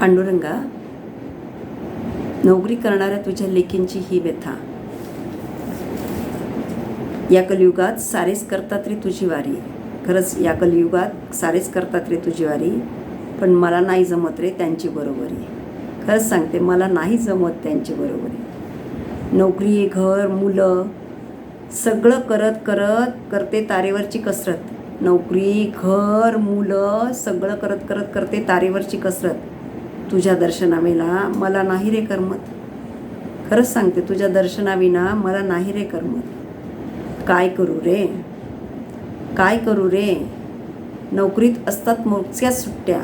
पांडुरंगा नोकरी करणाऱ्या तुझ्या लेखींची ही व्यथा. या कलियुगात सारेच करतात रे तुझी वारी. खरंच या कलियुगात सारेच करतात रे तुझी वारी पण मला नाही जमत रे त्यांची बरोबरी. खरंच सांगते मला नाही जमत त्यांची बरोबरी. नोकरी घर मुलं सगळं करत करत करते तारेवरची कसरत. नोकरी घर मुलं सगळं करत करत करते तारेवरची कसरत. तुझ्या दर्शनाविना मला नाही रे करमत. खरंच सांगते तुझ्या दर्शनाविना मला नाही रे करमत. काय करू रे? काय करू रे? नोकरीत असतात मोजक्याच सुट्ट्या.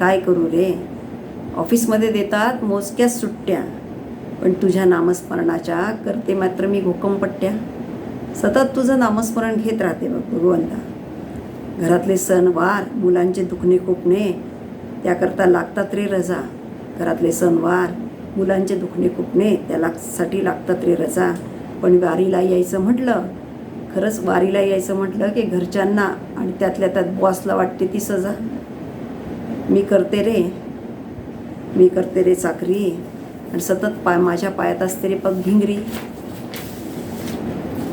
काय करू रे? ऑफिसमध्ये देतात मोजक्याच सुट्ट्या. पण तुझ्या नामस्मरणाच्या करते मात्र मी घोकमपट्ट्या सतत तुझं नामस्मरण घेत राहते बघ भगवंता. घरातले सणवार मुलांचे दुखणे खोकणे त्याकरता लागतात रे रजा. घरातले सणवार मुलांचे दुखणे खुपणे त्यालासाठी साठी लागतात रे रजा. पण वारीला यायचं म्हटलं खरंच वारीला यायचं म्हटलं की घरच्यांना आणि त्यातल्या त्यात बॉसला वाटते ती सजा. मी करते रे मी करते रे चाकरी आणि सतत पाय माझ्या पायात असते रे पग भिंगरी.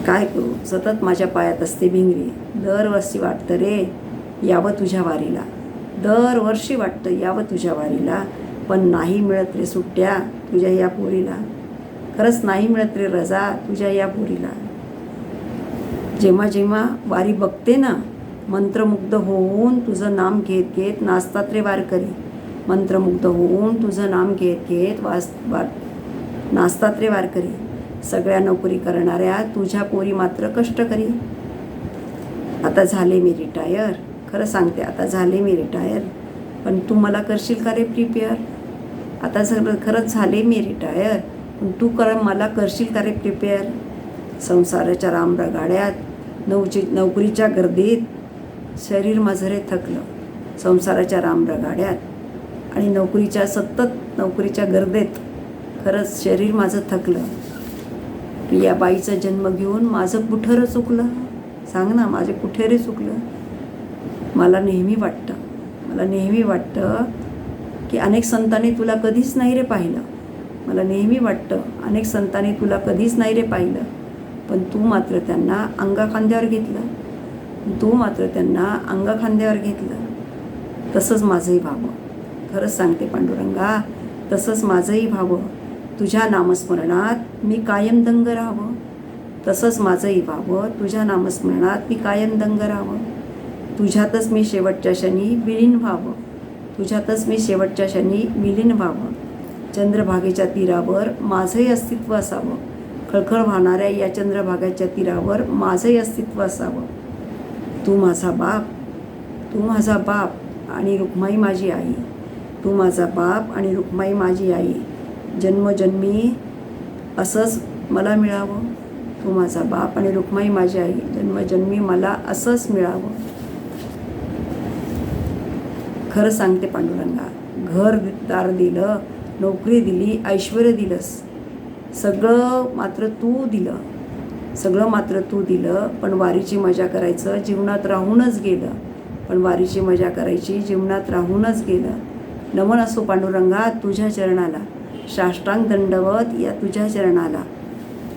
काय करू? सतत माझ्या पायात असते भिंगरी. दरवर्षी वाटतं रे यावं तुझ्या वारीला. दरवर्षी वाटतं यावं तुझ्या वारीला. पण नाही मिळत रे सुट्ट्या तुझ्या या पोरीला. खरंच नाही मिळत रे रजा तुझ्या या पोरीला. जेव्हा जेव्हा वारी बघते ना मंत्रमुग्ध होऊन तुझं नाम घेत घेत नाचतात रे वारकरी. मंत्रमुग्ध होऊन तुझं नाम घेत घेत वास वा नाचतात रे वारकरी. सगळ्या नोकरी करणाऱ्या तुझ्या पोरी मात्र कष्ट करी. आता झाले मी रिटायर खरं सांगते आता झाले मी रिटायर पण तू मला करशील का रे प्रिपेअर आता सगळं खरंच झाले मी रिटायर पण तू कर मला करशील का रे प्रिपेअर संसाराच्या रामरगाड्यात नवची नोकरीच्या गर्दीत. शरीर माझं रे थकलं संसाराच्या रामरगाड्यात आणि नोकरीच्या सतत नोकरीच्या गर्दीत खरंच शरीर माझं थकलं. या बाईचा जन्म घेऊन माझं कुठं चुकलं? सांग ना माझे कुठे रे चुकलं? मला नेहमी वाटतं. मला नेहमी वाटतं की अनेक संतांनी तुला कधीच नाही रे पाहिलं. मला नेहमी वाटतं अनेक संतांनी तुला कधीच नाही रे पाहिलं. पण तू मात्र त्यांना अंगाखांद्यावर घेतलं. तू मात्र त्यांना अंगाखांद्यावर घेतलं. तसंच माझंही व्हावं. खरंच सांगते पांडुरंगा तसंच माझंही व्हावं. तुझ्या नामस्मरणात मी कायम दंग राहावं. तसंच माझंही व्हावं. तुझ्या नामस्मरणात मी कायम दंग राहावं. तुझ्यातच मी शेवटच्या क्षणी विलीन व्हावं. तुझ्यातच मी शेवटच्या क्षणी विलीन व्हावं. चंद्रभागेच्या तीरावर माझंही अस्तित्व असावं. खळखळ वाहणाऱ्या या चंद्रभागाच्या तीरावर माझंही अस्तित्व असावं. तू माझा बाप तू माझा बाप आणि रुक्माई माझी आई. तू माझा बाप आणि रुक्माई माझी आई. जन्मजन्मी असंच मला मिळावं. तू माझा बाप आणि रुक्माई माझी आई. जन्मजन्मी मला असंच मिळावं. खरं सांगते पांडुरंगा. घर दार दिलं नोकरी दिली ऐश्वर दिलंस. सगळं मात्र तू दिलं. सगळं मात्र तू दिलं पण वारीची मजा करायचं जीवनात राहूनच गेलं. पण वारीची मजा करायची जीवनात राहूनच गेलं. नमन असो पांडुरंगा तुझ्या चरणाला. साष्टांग दंडवत या तुझ्या चरणाला.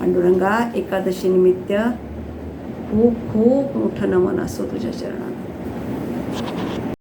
पांडुरंगा एकादशीनिमित्त खूप खूप मोठं नमन असो तुझ्या चरणाला.